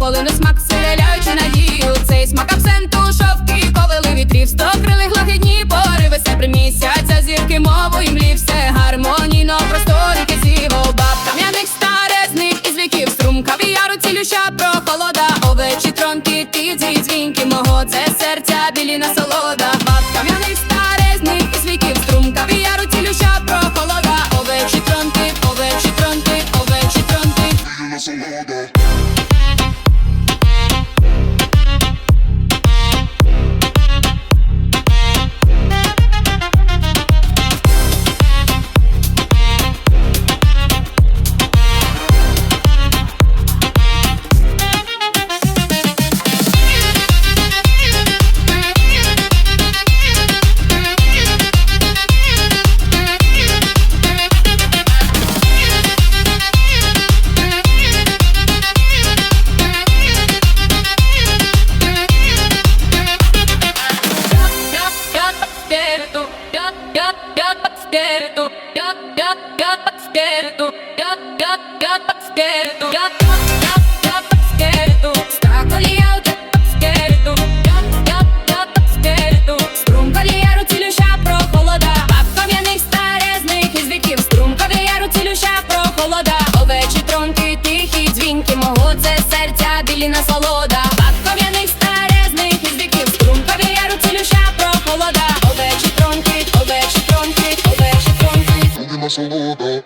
полину смак, селяючи надію. Цей смак абсенту, шовки, ковили вітрів, стокрилих лагідні пориви, все примісяться зірки мову і млі, все гармонійно, просторі кисіво, баб кам'яних старезних із віків. Струм кавіяру цілюща прохолода, овечі тронки, ті ці дзвінки мого, це серця білі насолода, баб кам'яних старезних із віків. Струм кавіяру цілюща прохолода, овечі тронки, овечі тронки, овечі тронки. Струм кавіяру цілюща прохолода, баб кам'яних старезних із віків цілюща прохолода, овечі тронки, тихі дзвінки мого, це серця білі насолода, прохолода,